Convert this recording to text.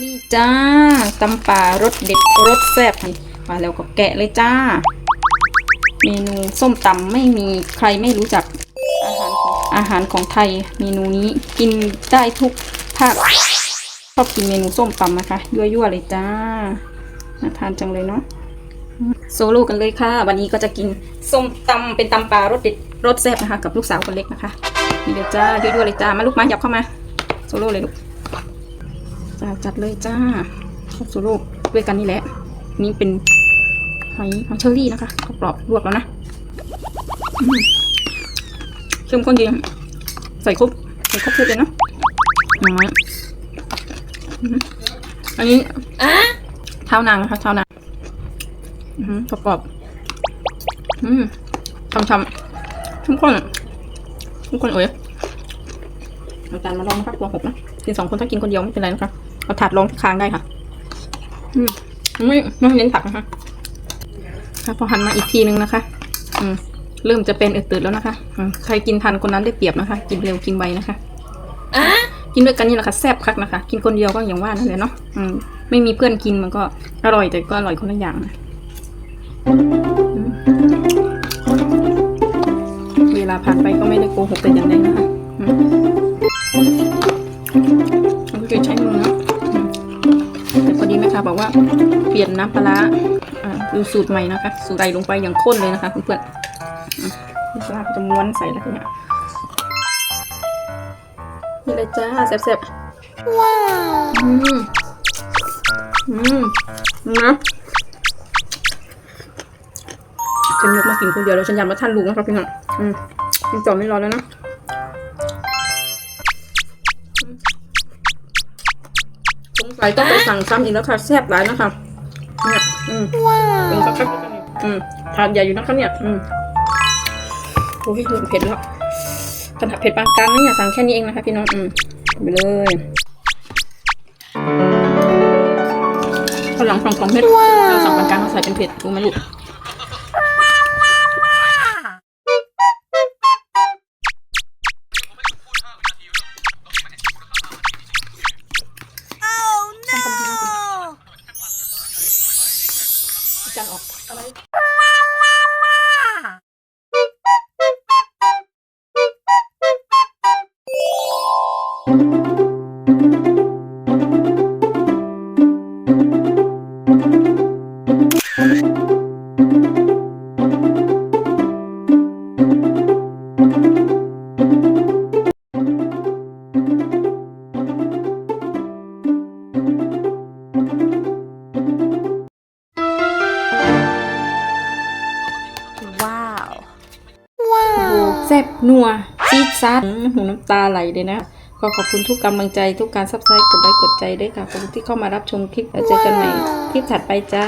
นี่จ้าตำป่ารสเด็ดรสแซ่บนี่มาแล้วก็แกะเลยจ้า เมนูส้มตำไม่มีใครไม่รู้จักอาหารของอาหารของไทยเมนูนี้กินได้ทุกภาคชอบกินเมนูส้มตำนะคะยั่วๆเลยจ้าน่าทานจังเลยเนาะโซโล่กันเลยค่ะ วันนี้ก็จะกินส้มตำเป็นตำปลารสเด็ดรสแซ่บนะคะ กับลูกสาวคนเล็กนะคะนี่เลยจ้ายั่วๆเลยจ้ามาลูกมาหยับเข้ามาโซโล่เลยลูก จ้าจัดเลยจ้าครบสูโลกด้วยกันนี่แหละ นี่เป็นหอยหอยเชอรี่นะคะกรอบลวกแล้วนะอืมเข้มข้นดีใส่ครบใส่ครบเลยเนาะอืมอืมอันนี้เท้านางนะคะเท้านางอืมกรอบๆอืมช่ำๆเข้มข้นเข้มข้นเอ๋ยอาจานมาลองนะครับตัวหกนะกินสองคนถ้ากินคนเดียวไม่เป็นไรนะคะ เอาถาดรองที่คางได้ค่ะอืมไม่ไม่เน้นผักนะคะค่ะพอหันมาอีกทีนึงนะคะ อืมเริ่มจะเป็นเอืดตืดแล้วนะคะอืมใครกินทันคนนั้นได้เปรียบนะคะ กินเร็วกินไวนะคะกินด้วยกันนี่แหละค่ะแซ่บคักนะคะ กินคนเดียวก็อย่างว่านั่นแหละเนาะอืมไม่มีเพื่อนกินมันก็อร่อยแต่ก็อร่อยคนละอย่างนะอืมเวลาผ่านไปก็ไม่ได้โกหกแต่อย่างใดนะคะ บอกว่าเปลี่ยนน้ำปลาร้าอ่าดูสูตรใหม่นะคะ สูตรใส่ลงไปอย่างข้นเลยนะคะเพื่อนๆอะน้ำปลาร้าจะม้วนใส่แล้วเนี้ยนี่เลยจ้าแซ่บๆ ว้าว อืม อืมนะฉันยกมากินคนเดียวแล้วฉันยำมาท่านลูกนะครับพี่น้องอืมกินจอไม่รอแล้วนะ สงสัยต้องไปสั่งซ้ำอีกแล้วค่ะแซ่บหลายนะคะเนี่ยอืมเป็นสักพักอืมทานใหญ่อยู่นะคะเนี่ยอืมโอ้ยเผ็ดแล้วขนาดเผ็ดปานกลางนี่อย่าสั่งแค่นี้เองนะคะพี่น้องอืมไปเลยข้าวหลังสองสองเม็ดเราสั่งปานกลางเราใส่เป็นเผ็ดรู้ไหมลูก ออกอะไรแซ่บนัวซีดซัดหูน้ำตาไหลเลยนะก็ขอบคุณทุกกำลังใจทุกการซับสไครต์กดไลค์กดใจด้วยค่ะขอบคุณที่เข้ามารับชมคลิปแล้วเจอกันใหม่คลิปถัดไปจ้า